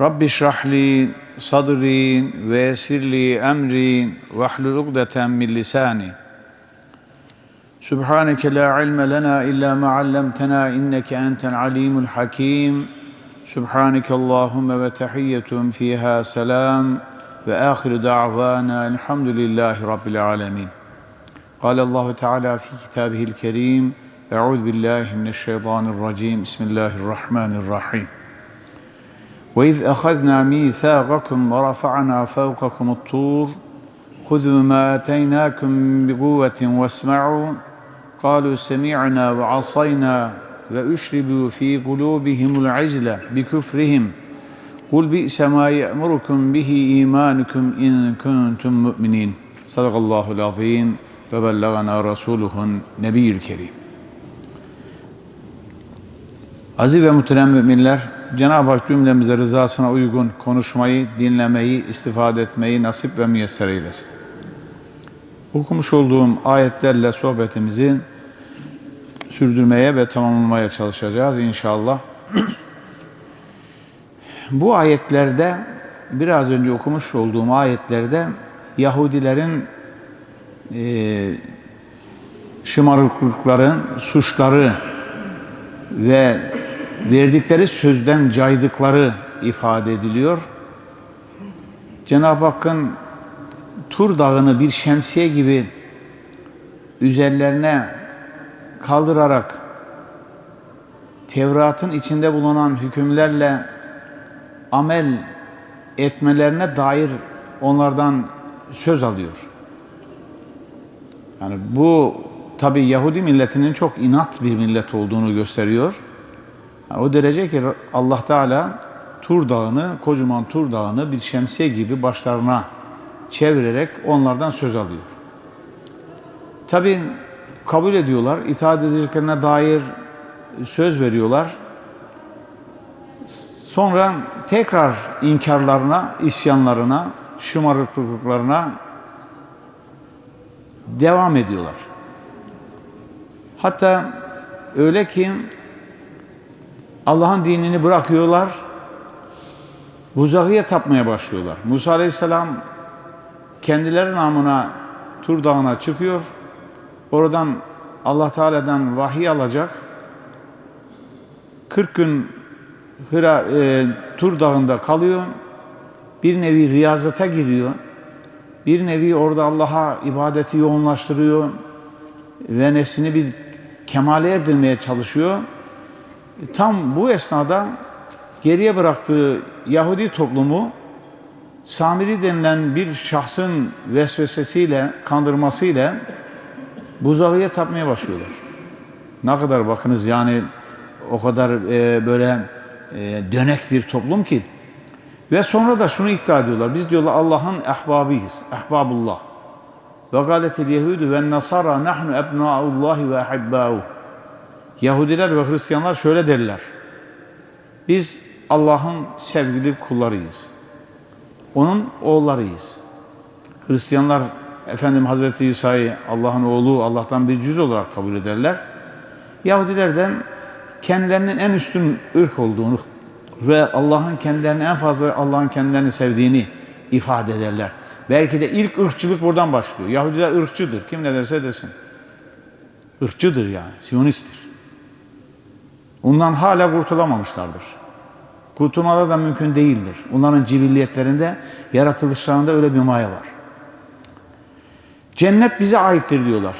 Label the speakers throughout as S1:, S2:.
S1: رب اشرح لي صدري ويسر لي أمري واحلل عقدة من لساني سبحانك لا علم لنا إلا ما علمتنا إنك أنت العليم الحكيم سبحانك اللهم وتحية فيها سلام وآخر دعوانا الحمد لله رب العالمين قال الله تعالى في كتابه الكريم أعوذ بالله من الشيطان الرجيم بسم الله الرحمن الرحيم وإذ أخذنا ميثاقكم ورفعنا فوقكم الطور خذوا ما آتيناكم بقوة واسمعوا قالوا سمعنا وعصينا وأشربوا في قلوبهم العجل بكفرهم قل بئس ما يأمركم به إيمانكم إن كنتم مؤمنين صدق الله العظيم وبلغنا رسوله النبي الكريم Aziz ve muhterem müminler, Cenab-ı Hak cümlemize rızasına uygun konuşmayı, dinlemeyi, istifade etmeyi nasip ve müyesser eylesin. Okumuş olduğum ayetlerle sohbetimizi sürdürmeye ve tamamlamaya çalışacağız inşallah. Bu ayetlerde, biraz önce okumuş olduğum ayetlerde Yahudilerin e, şımarıklıkların, suçları ve verdikleri sözden caydıkları ifade ediliyor. Cenab-ı Hakk'ın Tur Dağı'nı bir şemsiye gibi üzerlerine kaldırarak Tevrat'ın içinde bulunan hükümlerle amel etmelerine dair onlardan söz alıyor. Yani bu tabi Yahudi milletinin çok inat bir millet olduğunu gösteriyor. Yani o derece ki Allah Teala Tur Dağı'nı, kocaman Tur Dağı'nı bir şemsiye gibi başlarına çevirerek onlardan söz alıyor. Tabi kabul ediyorlar, itaat edeceklerine dair söz veriyorlar. Sonra tekrar inkarlarına, isyanlarına, şımarıklıklarına devam ediyorlar. Hatta öyle ki Allah'ın dinini bırakıyorlar, buzağıya tapmaya başlıyorlar. Musa Aleyhisselam kendileri namına Tur Dağı'na çıkıyor. Oradan Allah Teala'dan vahiy alacak. 40 gün Hıra, e, Tur Dağı'nda kalıyor. Bir nevi riyazata giriyor. Bir nevi orada Allah'a ibadeti yoğunlaştırıyor ve nefsini bir kemale erdirmeye çalışıyor. Tam bu esnada geriye bıraktığı Yahudi toplumu Samiri denilen bir şahsın vesvesesiyle, kandırmasıyla buzağıya tapmaya başlıyorlar. Ne kadar bakınız yani o kadar e, böyle e, dönek bir toplum ki. Ve sonra da şunu iddia ediyorlar. Biz diyorlar Allah'ın ehbabıyız. Ehbabullah. Ve galetil yehudu ve nasara nahnu ebnaullahi ve ahibbauh. Yahudiler ve Hristiyanlar şöyle derler. Biz Allah'ın sevgili kullarıyız. Onun oğullarıyız. Hristiyanlar efendim Hazreti İsa'yı Allah'ın oğlu, Allah'tan bir cüz olarak kabul ederler. Yahudilerden kendilerinin en üstün ırk olduğunu ve Allah'ın kendilerini en fazla Allah'ın kendilerini sevdiğini ifade ederler. Belki de ilk ırkçılık buradan başlıyor. Yahudiler ırkçıdır. Kim ne derse desin. Irkçıdır yani. Siyonisttir. Ondan hala kurtulamamışlardır. Kurtulmaları da mümkün değildir. Onların cibilliyetlerinde, yaratılışlarında öyle bir maya var. Cennet bize aittir diyorlar.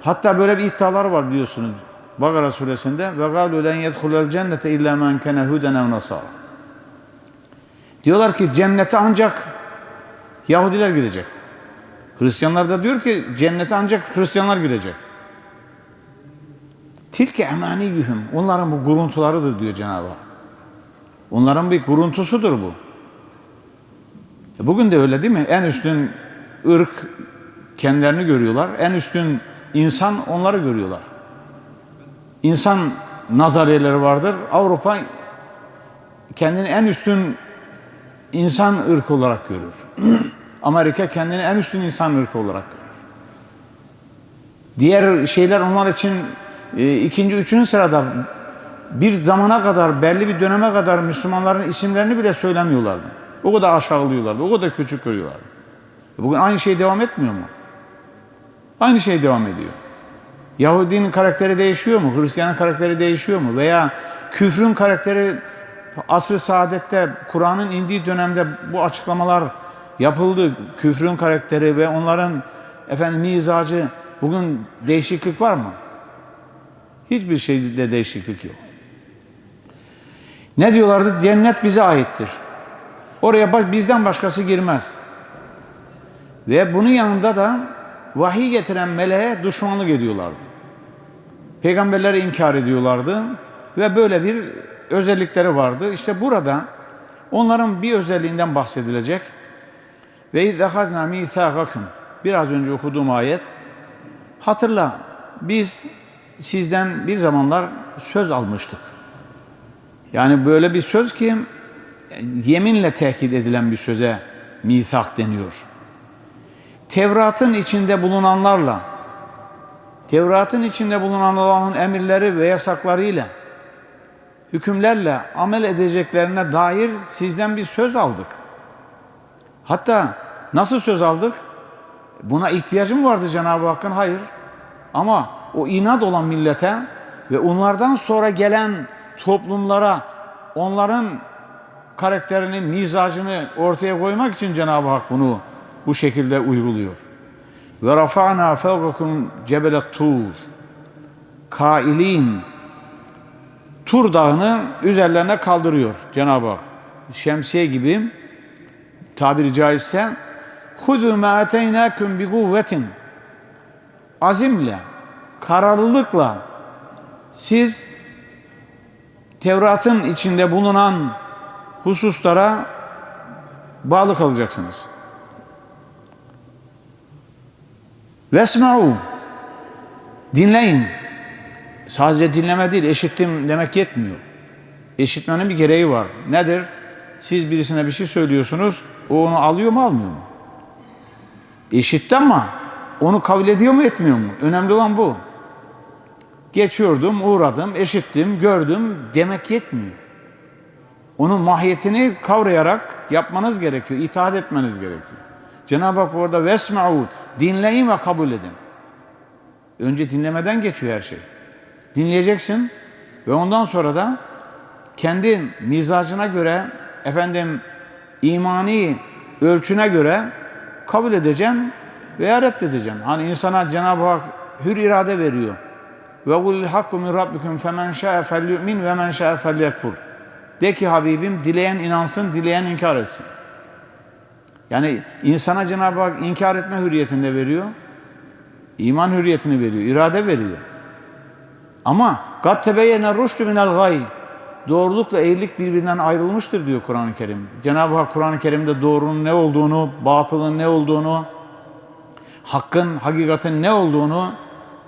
S1: Hatta böyle bir iddialar var biliyorsunuz. Bakara suresinde ve galu len yedhulel cennete illa men kana huden ev. Diyorlar ki cennete ancak Yahudiler girecek. Hristiyanlar da diyor ki cennete ancak Hristiyanlar girecek. Tilke emaniyühüm. Onların bu kuruntularıdır diyor Cenab-ı Hak. Onların bir kuruntusudur bu. E Bugün de öyle değil mi? En üstün ırk kendilerini görüyorlar. En üstün insan onları görüyorlar. İnsan nazariyeleri vardır. Avrupa kendini en üstün insan ırkı olarak görür. Amerika kendini en üstün insan ırkı olarak görür. Diğer şeyler onlar için ikinci, üçüncü sırada bir zamana kadar, belli bir döneme kadar Müslümanların isimlerini bile söylemiyorlardı. O kadar aşağılıyorlardı, o kadar küçük görüyorlardı. Bugün aynı şey devam etmiyor mu? Aynı şey devam ediyor. Yahudinin karakteri değişiyor mu? Hristiyanın karakteri değişiyor mu? Veya küfrün karakteri asr-ı saadette Kur'an'ın indiği dönemde bu açıklamalar yapıldı. Küfrün karakteri ve onların efendim mizacı bugün değişiklik var mı? Hiçbir şeyde değişiklik yok. Ne diyorlardı? Cennet bize aittir. Oraya bak bizden başkası girmez. Ve bunun yanında da vahiy getiren meleğe düşmanlık ediyorlardı. Peygamberleri inkar ediyorlardı ve böyle bir özellikleri vardı. İşte burada onların bir özelliğinden bahsedilecek. Ve izzahadna mithaqakum. Biraz önce okuduğum ayet. Hatırla biz sizden bir zamanlar söz almıştık. Yani böyle bir söz ki yeminle tehkit edilen bir söze misak deniyor. Tevrat'ın içinde bulunanlarla, Tevrat'ın içinde bulunan Allah'ın emirleri ve yasaklarıyla, hükümlerle amel edeceklerine dair sizden bir söz aldık. Hatta nasıl söz aldık? Buna ihtiyacı mı vardı Cenab-ı Hakk'ın? Hayır. Ama o inat olan millete ve onlardan sonra gelen toplumlara onların karakterini, mizacını ortaya koymak için Cenab-ı Hak bunu bu şekilde uyguluyor. Ve rafa'na fevkakum cebelet tur. Kailin Tur dağını üzerlerine kaldırıyor Cenab-ı Hak. Şemsiye gibi tabiri caizse Hudu ma bi kuvvetin azimle, kararlılıkla siz Tevrat'ın içinde bulunan hususlara bağlı kalacaksınız. Vesma'u dinleyin. Sadece dinleme değil, eşittim demek yetmiyor. Eşitmenin bir gereği var. Nedir? Siz birisine bir şey söylüyorsunuz, o onu alıyor mu almıyor mu? Eşitti ama onu kabul ediyor mu etmiyor mu? Önemli olan bu. Geçiyordum, uğradım, eşittim, gördüm demek yetmiyor. Onun mahiyetini kavrayarak yapmanız gerekiyor, itaat etmeniz gerekiyor. Cenab-ı Hak burada vesma'u dinleyin ve kabul edin. Önce dinlemeden geçiyor her şey. Dinleyeceksin ve ondan sonra da kendi mizacına göre efendim imani ölçüne göre kabul edeceksin veya reddedeceksin. Hani insana Cenab-ı Hak hür irade veriyor. Ve kul hakku min rabbikum femen şa'e felyu'min ve men şa'e felyekfur. De ki Habibim dileyen inansın, dileyen inkar etsin. Yani insana Cenab-ı Hak inkar etme hürriyetini de veriyor. İman hürriyetini veriyor, irade veriyor. Ama kat tebeyyene rüştü minel gay. Doğrulukla eğrilik birbirinden ayrılmıştır diyor Kur'an-ı Kerim. Cenab-ı Hak Kur'an-ı Kerim'de doğrunun ne olduğunu, batılın ne olduğunu, hakkın, hakikatin ne olduğunu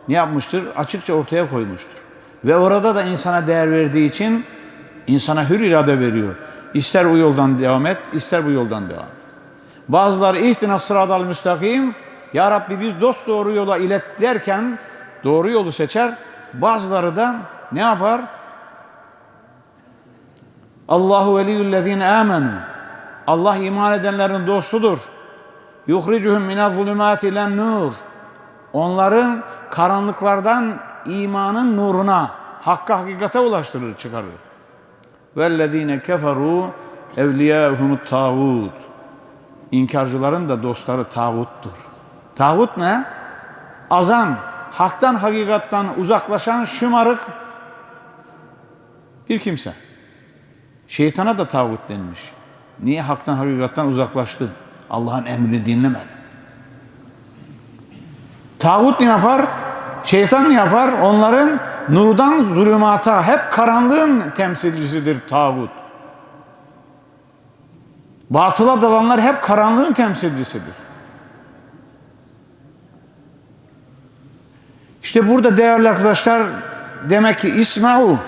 S1: ne yapmıştır? Açıkça ortaya koymuştur. Ve orada da insana değer verdiği için insana hür irade veriyor. İster o yoldan devam et, ister bu yoldan devam et. Bazıları ihtina sıradal müstakim, Ya Rabbi biz dost doğru yola ilet derken doğru yolu seçer. Bazıları da ne yapar? Allahu veliyyüllezine amenu. Allah iman edenlerin dostudur. Yuhricuhum minel zulümati ilen nur. Onların karanlıklardan imanın nuruna, hakka hakikate ulaştırır, çıkarır. Vellezine keferu evliyâhumut tağut. İnkarcıların da dostları tağuttur. Tağut ne? Azan, haktan hakikattan uzaklaşan şımarık bir kimse. Şeytana da tağut denmiş. Niye haktan hakikattan uzaklaştı? Allah'ın emrini dinlemedi. Tağut ne yapar? Şeytan yapar? Onların nurdan zulümata, hep karanlığın temsilcisidir tağut. Batıla dalanlar hep karanlığın temsilcisidir. İşte burada değerli arkadaşlar demek ki İsma'u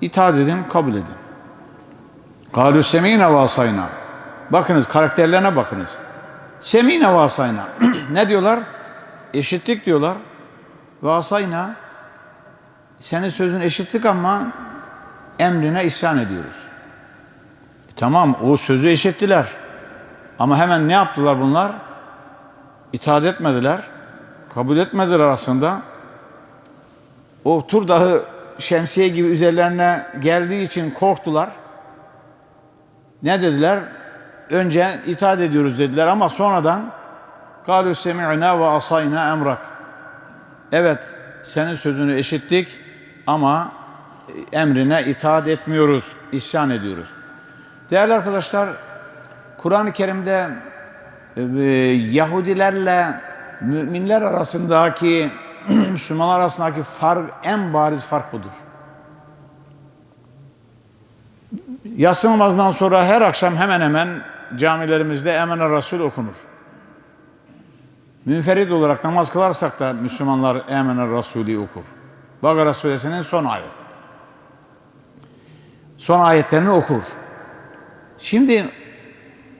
S1: itaat edin, kabul edin. Galü semine vasayna. Bakınız karakterlerine bakınız. Semine vasayna. ne diyorlar? Eşitlik diyorlar. Vasayna. Senin sözün eşitlik ama emrine isyan ediyoruz. E tamam o sözü eşittiler. Ama hemen ne yaptılar bunlar? İtaat etmediler. Kabul etmediler aslında. O Tur Dağı şemsiye gibi üzerlerine geldiği için korktular. Ne dediler? Önce itaat ediyoruz dediler ama sonradan قَالُوا سَمِعْنَا وَأَصَيْنَا emrak. Evet, senin sözünü eşittik ama emrine itaat etmiyoruz, isyan ediyoruz. Değerli arkadaşlar, Kur'an-ı Kerim'de e, Yahudilerle müminler arasındaki, Müslümanlar arasındaki fark, en bariz fark budur. Yatsı namazından sonra her akşam hemen hemen camilerimizde Emine Resul okunur. Münferit olarak namaz kılarsak da Müslümanlar Emine Resulü okur. Bakara suresinin son ayet. Son ayetlerini okur. Şimdi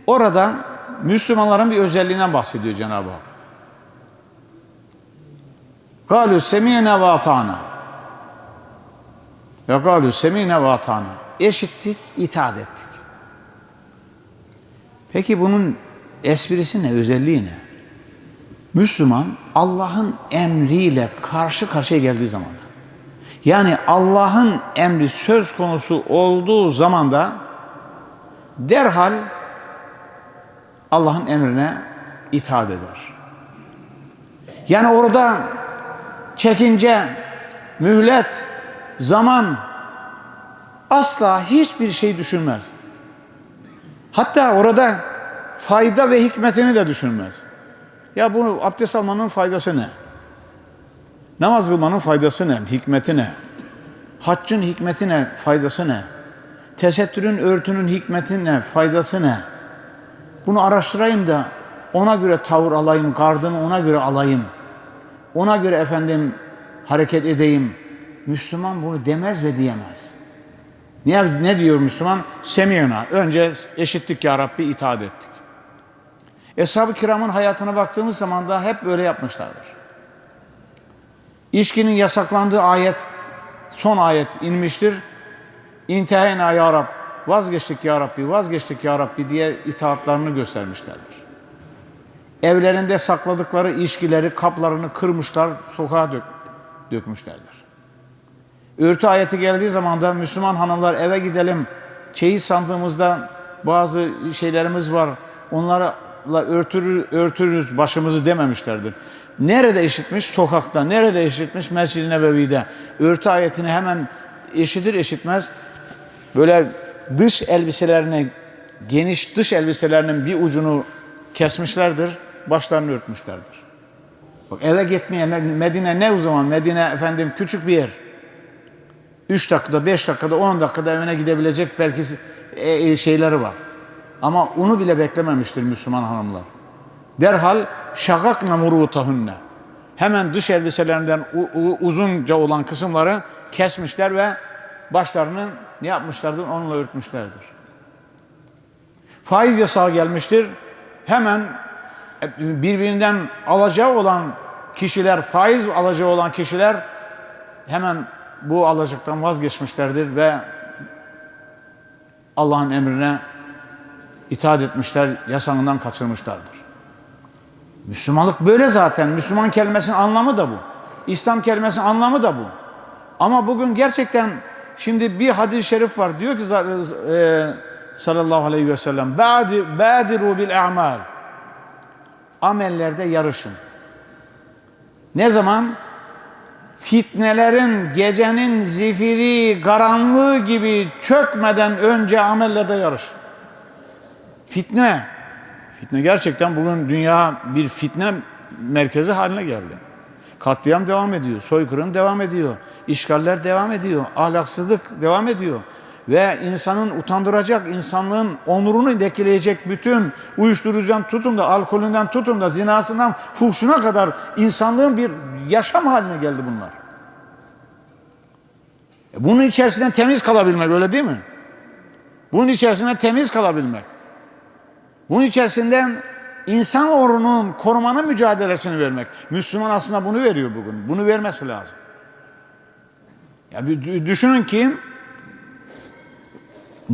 S1: orada Müslümanların bir özelliğinden bahsediyor Cenab-ı Hak. Galu semine ve atana. Ve galu semine ve. Eşittik, itaat ettik. Peki bunun esprisi ne, özelliği ne? Müslüman Allah'ın emriyle karşı karşıya geldiği zaman yani Allah'ın emri söz konusu olduğu zamanda derhal Allah'ın emrine itaat eder. Yani orada çekince, mühlet, zaman asla hiçbir şey düşünmez. Hatta orada fayda ve hikmetini de düşünmez. Ya bu abdest almanın faydası ne? Namaz kılmanın faydası ne? Hikmeti ne? Haccın hikmeti ne? Faydası ne? Tesettürün, örtünün hikmeti ne? Faydası ne? Bunu araştırayım da ona göre tavır alayım, gardımı ona göre alayım. Ona göre efendim hareket edeyim. Müslüman bunu demez ve diyemez. Ne, ne diyor Müslüman? Semiyona. Önce eşittik ya Rabbi itaat ettik. Eshab-ı kiramın hayatına baktığımız zaman da hep böyle yapmışlardır. İçkinin yasaklandığı ayet, son ayet inmiştir. İntehena ya Rab, vazgeçtik ya Rabbi, vazgeçtik ya Rabbi diye itaatlarını göstermişlerdir. Evlerinde sakladıkları içkileri, kaplarını kırmışlar, sokağa dök, dökmüşlerdir. Örtü ayeti geldiği zaman da Müslüman hanımlar eve gidelim, çeyiz sandığımızda bazı şeylerimiz var, onlarla örtürür, örtürüz başımızı dememişlerdir. Nerede eşitmiş? Sokakta. Nerede eşitmiş? Mescid-i Nebevi'de. Örtü ayetini hemen eşitir eşitmez böyle dış elbiselerine geniş dış elbiselerinin bir ucunu kesmişlerdir, başlarını örtmüşlerdir. Bak eve gitmeye Medine ne o zaman? Medine efendim küçük bir yer. 3 dakikada, 5 dakikada, 10 dakikada evine gidebilecek belki e, şeyleri var. Ama onu bile beklememiştir Müslüman hanımlar. Derhal şakakna murutahunne. Hemen dış elbiselerinden uzunca olan kısımları kesmişler ve başlarını ne yapmışlardır? Onunla örtmüşlerdir. Faiz yasağı gelmiştir. Hemen e, birbirinden alacağı olan kişiler, faiz alacağı olan kişiler hemen bu alacaktan vazgeçmişlerdir ve Allah'ın emrine itaat etmişler, yasağından kaçırmışlardır. Müslümanlık böyle zaten. Müslüman kelimesinin anlamı da bu. İslam kelimesinin anlamı da bu. Ama bugün gerçekten şimdi bir hadis-i şerif var. Diyor ki e, sallallahu aleyhi ve sellem Badiru bil a'mal Amellerde yarışın. Ne zaman? Fitnelerin gecenin zifiri, karanlığı gibi çökmeden önce amellerde yarışın. Fitne. Fitne gerçekten bugün dünya bir fitne merkezi haline geldi. Katliam devam ediyor, soykırım devam ediyor, işgaller devam ediyor, ahlaksızlık devam ediyor. ve insanın utandıracak, insanlığın onurunu lekeleyecek bütün uyuşturucudan tutun da, alkolünden tutun da, zinasından, fuhşuna kadar insanlığın bir yaşam haline geldi bunlar. E Bunun içerisinden temiz kalabilmek öyle değil mi? Bunun içerisinde temiz kalabilmek. Bunun içerisinden insan onurunun korumanın mücadelesini vermek. Müslüman aslında bunu veriyor bugün. Bunu vermesi lazım. Ya bir dü- düşünün ki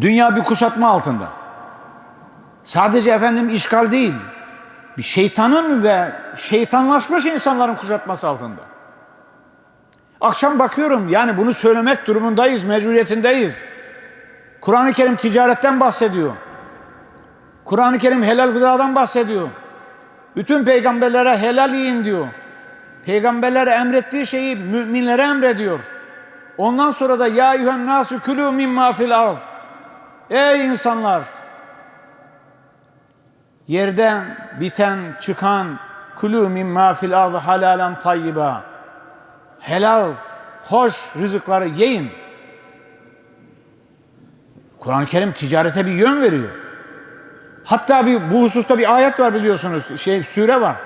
S1: dünya bir kuşatma altında. Sadece efendim işgal değil. Bir şeytanın ve şeytanlaşmış insanların kuşatması altında. Akşam bakıyorum yani bunu söylemek durumundayız, mecburiyetindeyiz. Kur'an-ı Kerim ticaretten bahsediyor. Kur'an-ı Kerim helal gıdadan bahsediyor. Bütün peygamberlere helal yiyin diyor. Peygamberlere emrettiği şeyi müminlere emrediyor. Ondan sonra da ya eyyühen nasu külü mimma fil ard. Ey insanlar! Yerden biten, çıkan külü mimma fil ard halalen tayyiba. Helal, hoş rızıkları yiyin. Kur'an-ı Kerim ticarete bir yön veriyor. Hatta bir bu hususta bir ayet var biliyorsunuz. Şey sure var.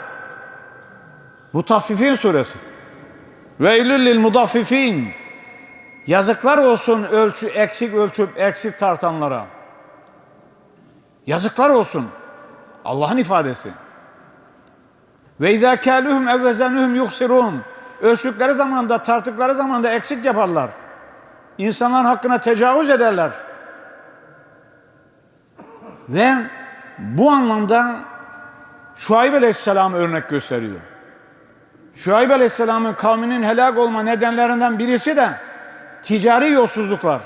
S1: Mutaffifin suresi. Ve lil mudaffifin. Yazıklar olsun ölçü eksik ölçüp eksik tartanlara. Yazıklar olsun. Allah'ın ifadesi. Ve izâ kâluhum evvezenuhum yuksirun. Ölçtükleri zamanda, tarttıkları zamanda eksik yaparlar. İnsanların hakkına tecavüz ederler. Ve bu anlamda Şuayb Aleyhisselam örnek gösteriyor. Şuayb Aleyhisselam'ın kavminin helak olma nedenlerinden birisi de ticari yolsuzluklar.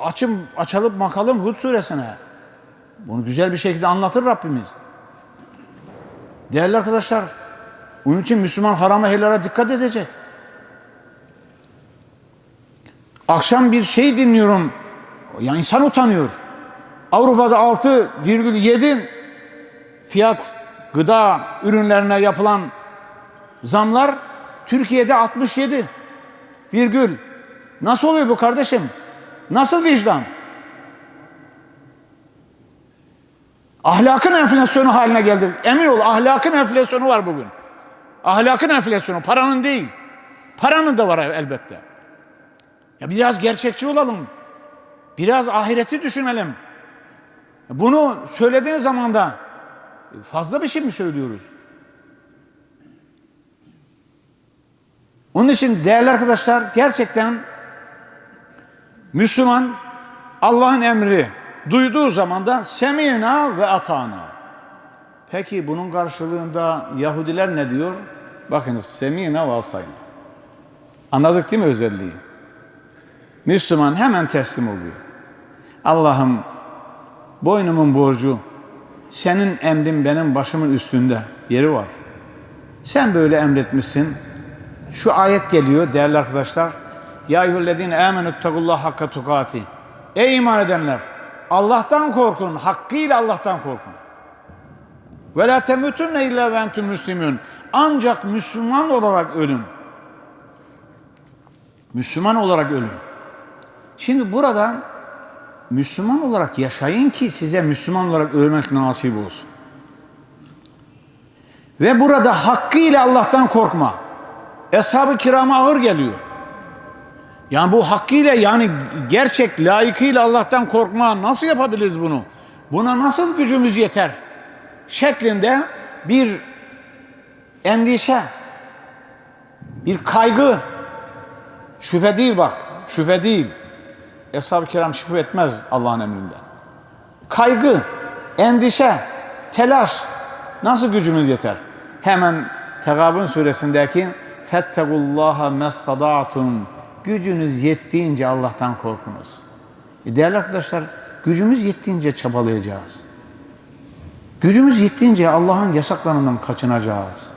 S1: Açım, açalım bakalım Hud suresine. Bunu güzel bir şekilde anlatır Rabbimiz. Değerli arkadaşlar, onun için Müslüman harama helala dikkat edecek. Akşam bir şey dinliyorum. Ya insan utanıyor. Avrupa'da 6,7 fiyat gıda ürünlerine yapılan zamlar Türkiye'de 67 virgül. Nasıl oluyor bu kardeşim? Nasıl vicdan? Ahlakın enflasyonu haline geldi. Emin ol ahlakın enflasyonu var bugün. Ahlakın enflasyonu, paranın değil. Paranın da var elbette. Ya biraz gerçekçi olalım. Biraz ahireti düşünelim. Bunu söylediğin zaman da fazla bir şey mi söylüyoruz? Onun için değerli arkadaşlar gerçekten Müslüman Allah'ın emri duyduğu zaman da semina ve atana. Peki bunun karşılığında Yahudiler ne diyor? Bakınız semina ve asayna. Anladık değil mi özelliği? Müslüman hemen teslim oluyor. Allah'ım boynumun borcu senin emrin benim başımın üstünde yeri var. Sen böyle emretmişsin. Şu ayet geliyor değerli arkadaşlar. Ya eyyühellezine amenüttegullah hakka tukati. Ey iman edenler Allah'tan korkun, hakkıyla Allah'tan korkun. Ve la temutunne illa ve entüm müslimün. Ancak Müslüman olarak ölün. Müslüman olarak ölün. Şimdi burada Müslüman olarak yaşayın ki size Müslüman olarak ölmek nasip olsun. Ve burada hakkıyla Allah'tan korkma. Eshab-ı kirama ağır geliyor. Yani bu hakkıyla yani gerçek layıkıyla Allah'tan korkma nasıl yapabiliriz bunu? Buna nasıl gücümüz yeter? Şeklinde bir endişe, bir kaygı, şüphe değil bak, şüphe değil. Eshab-ı kiram şüphe etmez Allah'ın emrinden. Kaygı, endişe, telaş nasıl gücümüz yeter? Hemen Tegabun suresindeki Fettegullaha mestada'tum Gücünüz yettiğince Allah'tan korkunuz. E değerli arkadaşlar, gücümüz yettiğince çabalayacağız. Gücümüz yettiğince Allah'ın yasaklarından kaçınacağız.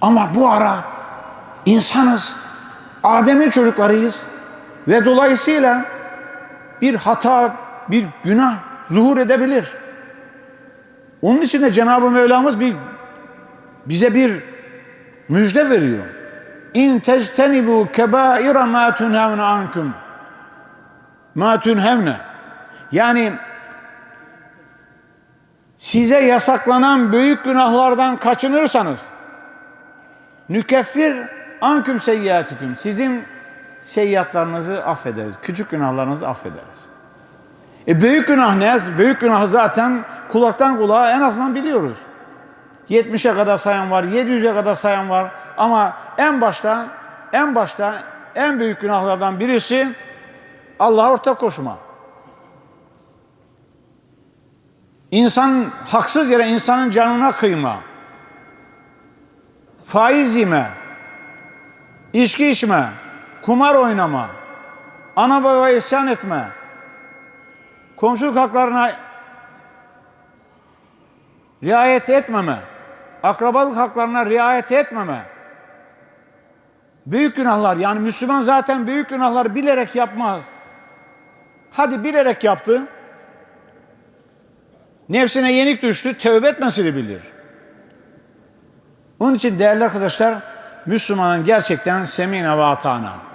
S1: Ama bu ara insanız, Adem'in çocuklarıyız ve dolayısıyla bir hata, bir günah zuhur edebilir. Onun için de Cenab-ı Mevlamız bir bize bir müjde veriyor. İn tectenibu kebaira ma tunhavun ankum. ma tunhevne. Yani size yasaklanan büyük günahlardan kaçınırsanız nükeffir anküm seyyiatüküm. Sizin seyyiatlarınızı affederiz. Küçük günahlarınızı affederiz. E büyük günah ne? Büyük günah zaten kulaktan kulağa en azından biliyoruz. 70'e kadar sayan var, 700'e kadar sayan var. Ama en başta, en başta en büyük günahlardan birisi Allah'a ortak koşma. İnsan haksız yere insanın canına kıyma. Faiz yeme. içki içme. Kumar oynama. Ana baba isyan etme. Komşuluk haklarına riayet etmeme. Akrabalık haklarına riayet etmeme. Büyük günahlar yani Müslüman zaten büyük günahları bilerek yapmaz. Hadi bilerek yaptı. Nefsine yenik düştü, tövbe etmesini bilir. Onun için değerli arkadaşlar, Müslümanın gerçekten semina ve atana.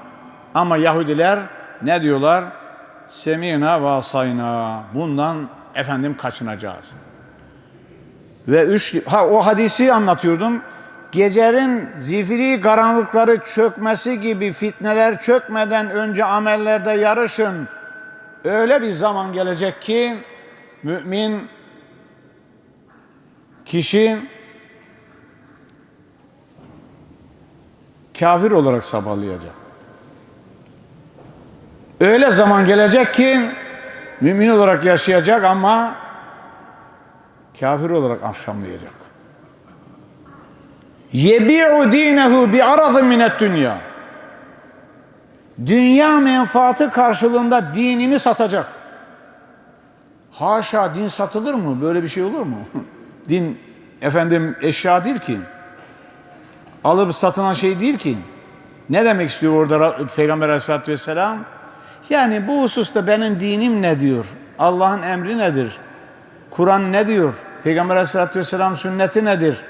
S1: Ama Yahudiler ne diyorlar? Semina ve asayna. Bundan efendim kaçınacağız. Ve üç, ha o hadisi anlatıyordum. Gecenin zifiri karanlıkları çökmesi gibi fitneler çökmeden önce amellerde yarışın. Öyle bir zaman gelecek ki mümin kişi kafir olarak sabahlayacak. Öyle zaman gelecek ki mümin olarak yaşayacak ama kafir olarak akşamlayacak. Yebi'u dinehu bi aradın minet dünya. Dünya menfaati karşılığında dinini satacak. Haşa din satılır mı? Böyle bir şey olur mu? din efendim eşya değil ki. Alıp satılan şey değil ki. Ne demek istiyor orada Peygamber Aleyhisselatü Vesselam? Yani bu hususta benim dinim ne diyor? Allah'ın emri nedir? Kur'an ne diyor? Peygamber Aleyhisselatü Vesselam sünneti nedir?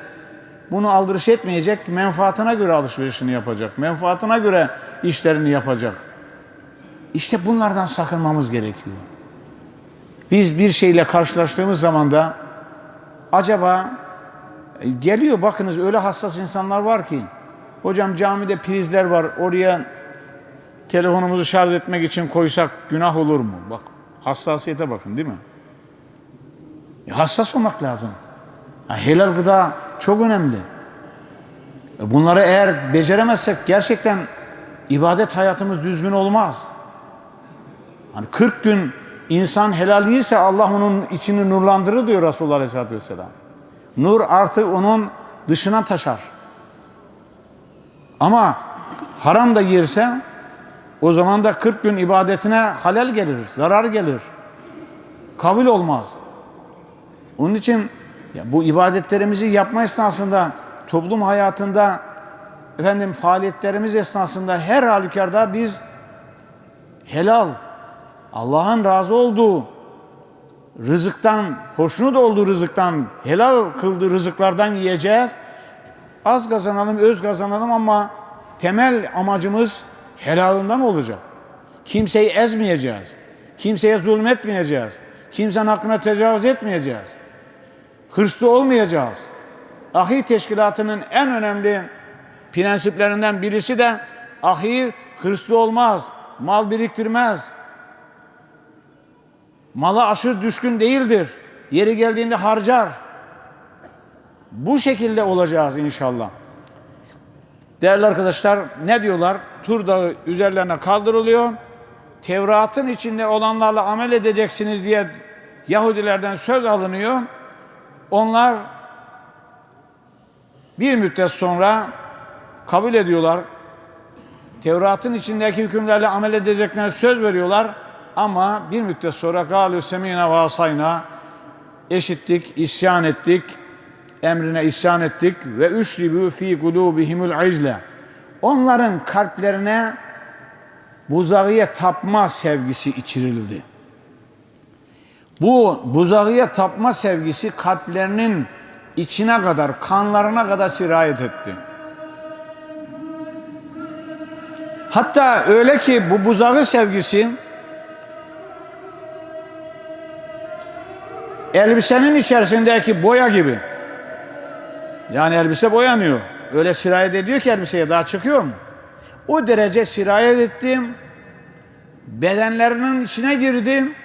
S1: Bunu aldırış etmeyecek, menfaatına göre alışverişini yapacak. Menfaatına göre işlerini yapacak. İşte bunlardan sakınmamız gerekiyor. Biz bir şeyle karşılaştığımız zaman da acaba e, geliyor bakınız öyle hassas insanlar var ki hocam camide prizler var oraya telefonumuzu şarj etmek için koysak günah olur mu? Bak hassasiyete bakın değil mi? E, hassas olmak lazım. Ya, helal gıda çok önemli. E, bunları eğer beceremezsek gerçekten ibadet hayatımız düzgün olmaz. Hani 40 gün insan helal değilse Allah onun içini nurlandırır diyor Resulullah Aleyhisselatü Vesselam. Nur artık onun dışına taşar. Ama haram da yerse o zaman da 40 gün ibadetine halel gelir, zarar gelir. Kabul olmaz. Onun için ya bu ibadetlerimizi yapma esnasında toplum hayatında efendim faaliyetlerimiz esnasında her halükarda biz helal Allah'ın razı olduğu rızıktan, hoşnut olduğu rızıktan, helal kıldığı rızıklardan yiyeceğiz. Az kazanalım, öz kazanalım ama temel amacımız helalından olacak. Kimseyi ezmeyeceğiz. Kimseye zulmetmeyeceğiz. Kimsenin hakkına tecavüz etmeyeceğiz. Hırslı olmayacağız. Ahi teşkilatının en önemli prensiplerinden birisi de ahi hırslı olmaz, mal biriktirmez, Mala aşırı düşkün değildir. Yeri geldiğinde harcar. Bu şekilde olacağız inşallah. Değerli arkadaşlar ne diyorlar? Tur dağı üzerlerine kaldırılıyor. Tevrat'ın içinde olanlarla amel edeceksiniz diye Yahudilerden söz alınıyor. Onlar bir müddet sonra kabul ediyorlar. Tevrat'ın içindeki hükümlerle amel edeceklerine söz veriyorlar. Ama bir müddet sonra galü semina vasayna eşittik, isyan ettik, emrine isyan ettik ve üşribu fi kulubihimul izle. Onların kalplerine buzağıya tapma sevgisi içirildi. Bu buzağıya tapma sevgisi kalplerinin içine kadar, kanlarına kadar sirayet etti. Hatta öyle ki bu buzağı sevgisi elbisenin içerisindeki boya gibi yani elbise boyanıyor. Öyle sirayet ediyor ki elbiseye daha çıkıyor mu? O derece sirayet ettim. Bedenlerinin içine girdim.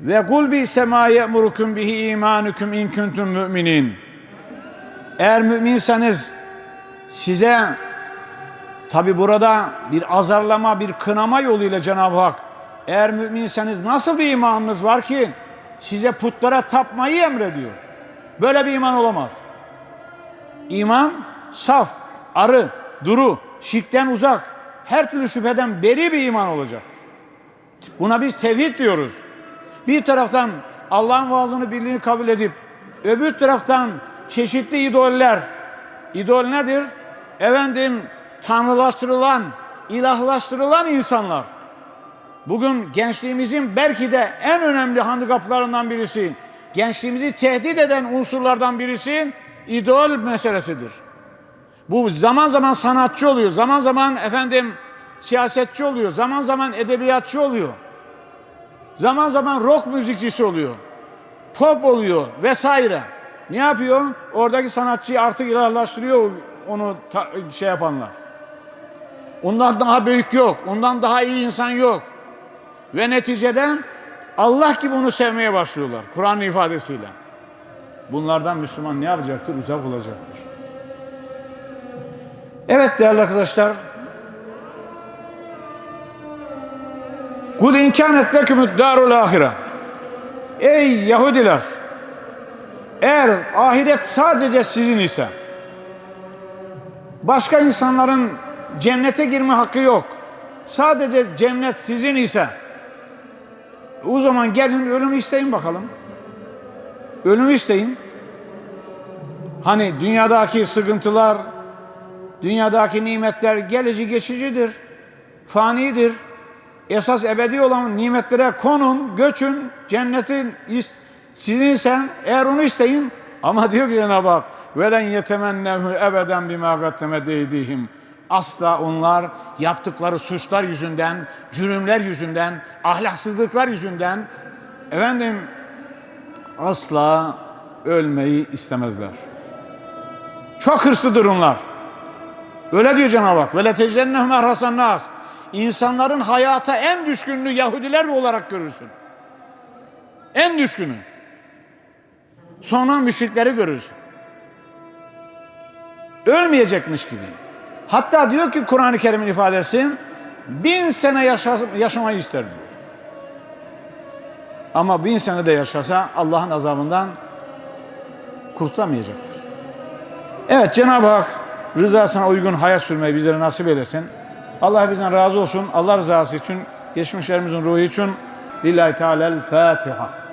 S1: Ve kul bi sema ye'murukum bihi imanukum in kuntum müminin. Eğer müminseniz size tabi burada bir azarlama, bir kınama yoluyla Cenab-ı Hak eğer müminseniz nasıl bir imanınız var ki size putlara tapmayı emrediyor. Böyle bir iman olamaz. İman saf, arı, duru, şirkten uzak, her türlü şüpheden beri bir iman olacaktır. Buna biz tevhid diyoruz. Bir taraftan Allah'ın varlığını birliğini kabul edip öbür taraftan çeşitli idoller. İdol nedir? Efendim tanrılaştırılan, ilahlaştırılan insanlar. Bugün gençliğimizin belki de en önemli handikaplarından birisi, gençliğimizi tehdit eden unsurlardan birisi idol meselesidir. Bu zaman zaman sanatçı oluyor, zaman zaman efendim siyasetçi oluyor, zaman zaman edebiyatçı oluyor. Zaman zaman rock müzikçisi oluyor. Pop oluyor vesaire. Ne yapıyor? Oradaki sanatçıyı artık ilahlaştırıyor onu ta- şey yapanlar. Ondan daha büyük yok. Ondan daha iyi insan yok. Ve neticede Allah gibi onu sevmeye başlıyorlar. Kur'an ifadesiyle. Bunlardan Müslüman ne yapacaktır? Uzak olacaktır. Evet değerli arkadaşlar. Kul imkanet lekümüd darul ahire. Ey Yahudiler! Eğer ahiret sadece sizin ise başka insanların cennete girme hakkı yok. Sadece cennet sizin ise o zaman gelin ölümü isteyin bakalım. Ölümü isteyin. Hani dünyadaki sıkıntılar, dünyadaki nimetler geleci geçicidir, fanidir. Esas ebedi olan nimetlere konun, göçün, cennetin ist- sizinse eğer onu isteyin. Ama diyor ki Cenab-ı Hak velen yetemennehu ebeden bima gatteme deydihim. Asla onlar yaptıkları suçlar yüzünden, cürümler yüzünden, ahlaksızlıklar yüzünden efendim asla ölmeyi istemezler. Çok hırslıdır onlar. Öyle diyor Cenab-ı Hak. Ve letecennehum erhasan nas. İnsanların hayata en düşkünlüğü Yahudiler olarak görürsün. En düşkünü. Sonra müşrikleri görürsün. Ölmeyecekmiş gibi. Hatta diyor ki Kur'an-ı Kerim'in ifadesi bin sene yaşa, yaşamayı ister diyor. Ama bin sene de yaşasa Allah'ın azabından kurtulamayacaktır. Evet Cenab-ı Hak rızasına uygun hayat sürmeyi bizlere nasip eylesin. Allah bizden razı olsun. Allah rızası için, geçmişlerimizin ruhu için. Lillahi Teala'l Fatiha.